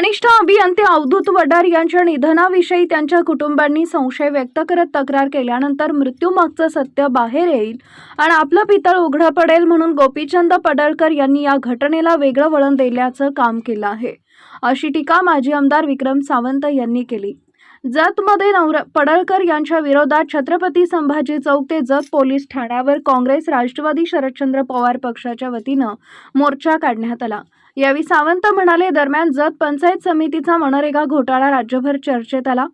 कनिष्ठ अभियंते अवधूत वडार यांच्या निधनाविषयी त्यांच्या कुटुंबांनी संशय व्यक्त करत तक्रार केल्यानंतर मृत्यूमागचं सत्य बाहेर येईल आणि आपलं पितळ उघडं पडेल म्हणून गोपीचंद पडळकर यांनी या घटनेला वेगळं वळण दिल्याचं काम केलं आहे. अशी टीका माजी आमदार विक्रम सावंत यांनी केली. जतमध्ये नवर पडळकर यांच्या विरोधात छत्रपती संभाजी चौक ते जत पोलीस ठाण्यावर काँग्रेस राष्ट्रवादी शरदचंद्र पवार पक्षाच्या वतीनं मोर्चा काढण्यात आला. यावेळी सावंत म्हणाले दरम्यान जत पंचायत समितीचा मनरेगा घोटाळा राज्यभर चर्चेत आला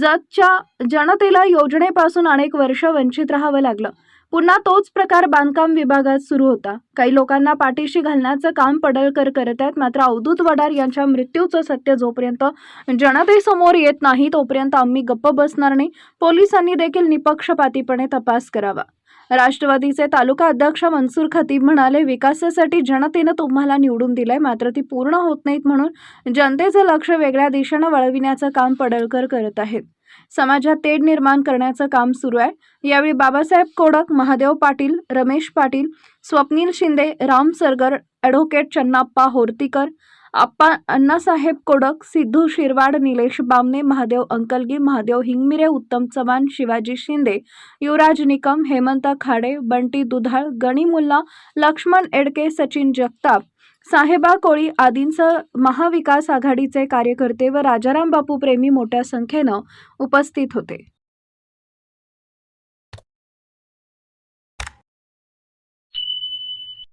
जतच्या जनतेला योजनेपासून अनेक वर्ष वंचित राहावं लागलं. पुन्हा तोच प्रकार बांधकाम विभागात सुरू होता. काही लोकांना पाठीशी घालण्याचं काम पडळकर करत आहेत. मात्र अवधूत वडार यांच्या मृत्यूचं सत्य जोपर्यंत जनतेसमोर येत नाही तोपर्यंत आम्ही गप्प बसणार नाही. पोलिसांनी देखील निपक्षपातीपणे तपास करावा. राष्ट्रवादीचे तालुका अध्यक्ष मनसूर खतीब म्हणाले विकासासाठी जनतेनं तुम्हाला निवडून दिलंय मात्र ती पूर्ण होत नाहीत म्हणून जनतेचं लक्ष वेगळ्या दिशेनं वळविण्याचं काम पडळकर करत आहेत. समाजात तेढ निर्माण करण्याचं काम सुरू आहे. यावेळी बाबासाहेब कोडक महादेव पाटील रमेश पाटील स्वप्नील शिंदे राम सरगर ॲडव्होकेट चन्नाप्पा होर्तीकर आप्पा अण्णासाहेब कोडक सिद्धू शिरवाड निलेश बामणे महादेव अंकलगी महादेव हिंगमिरे उत्तम चव्हाण शिवाजी शिंदे युवराज निकम हेमंत खाडे बंटी दुधाळ गणीमुल्ला लक्ष्मण एडके सचिन जगताप साहेबा कोळी आदींसह महाविकास आघाडीचे कार्यकर्ते व राजाराम बापू प्रेमी मोठ्या संख्येनं उपस्थित होते.